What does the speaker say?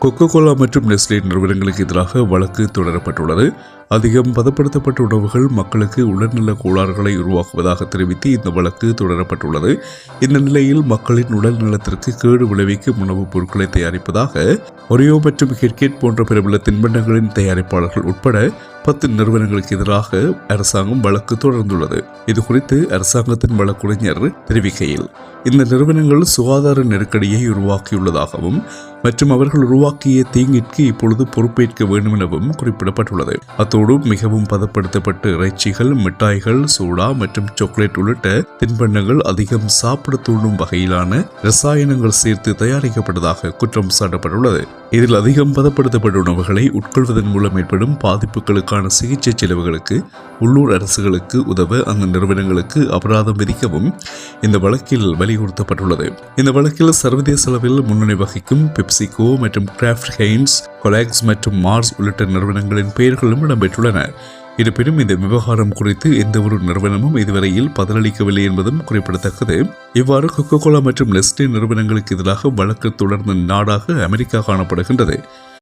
Coca Cola மற்றும் Nestle நிறுவனங்களுக்கு எதிராக வழக்கு தொடரப்பட்டுள்ளது. அதிகம் பதப்படுத்தப்பட்ட உணவுகள் மக்களுக்கு உடல்நல கோளாறுகளை உருவாக்குவதாக தெரிவித்து இந்த வழக்கு தொடரப்பட்டுள்ளது. இந்த நிலையில் மக்களின் உடல் நலத்திற்கு கேடு விளைவிக்கும் உணவுப் பொருட்களை தயாரிப்பதாக ஒரியோ மற்றும் கிரிக்கெட் போன்ற பிரபல தின்பண்டங்களின் தயாரிப்பாளர்கள் உட்பட பத்து நிறுவனங்களுக்கு எதிராக அரசாங்கம் வழக்கு தொடர்ந்துள்ளது. இது குறித்து அரசாங்கத்தின் வழக்குரைஞர் தெரிவிக்கையில் இந்த நிறுவனங்கள் சுகாதார நெருக்கடியை உருவாக்கியுள்ளதாகவும் மற்றும் அவர்கள் உருவாக்கிய தீங்கிற்கு இப்பொழுது பொறுப்பேற்க வேண்டும் எனவும் குறிப்பிடப்பட்டுள்ளது. அத்தோடு மிகவும் பதப்படுத்தப்பட்ட இறைச்சிகள் மிட்டாய்கள் சூடா மற்றும் சாக்லேட் உள்ளிட்ட தின்பண்டங்கள் அதிகம் சாப்பிட தூண்டும் வகையிலான ரசாயனங்கள் சேர்த்து தயாரிக்கப்பட்டதாக குற்றம் சாட்டப்பட்டுள்ளது. இதில் அதிகம் பதப்படுத்தப்பட்ட உணவுகளை உட்கொள்வதன் மூலம் ஏற்படும் பாதிப்புகளுக்கான சிகிச்சை செலவுகளுக்கு உள்ளூர் அரசுகளுக்கு உதவ அந்த நிறுவனங்களுக்கு அபராதம் விதிக்கவும் இந்த வழக்கில் வலியுறுத்தப்பட்டுள்ளது. இந்த வழக்கில் சர்வதேச அளவில் முன்னணி வகிக்கும் பெப்சிகோ மற்றும் கிராஃப்ட் ஹெய்ன்ஸ் கொலாக்ஸ் மற்றும் மார்ஸ் உள்ளிட்ட நிறுவனங்களின் பெயர்களும் இடம்பெற்றுள்ளன. இருப்பினும் இந்த விவகாரம் குறித்து எந்த ஒரு நிறுவனமும் இதுவரையில் பதிலளிக்கவில்லை என்பதும் குறிப்பிடத்தக்கது. இவ்வாறு கொக்கோ கோலா மற்றும் நெஸ்டே நிறுவனங்களுக்கு எதிராக வழக்கு தொடர்ந்த நாடாக அமெரிக்கா காணப்படுகின்றது.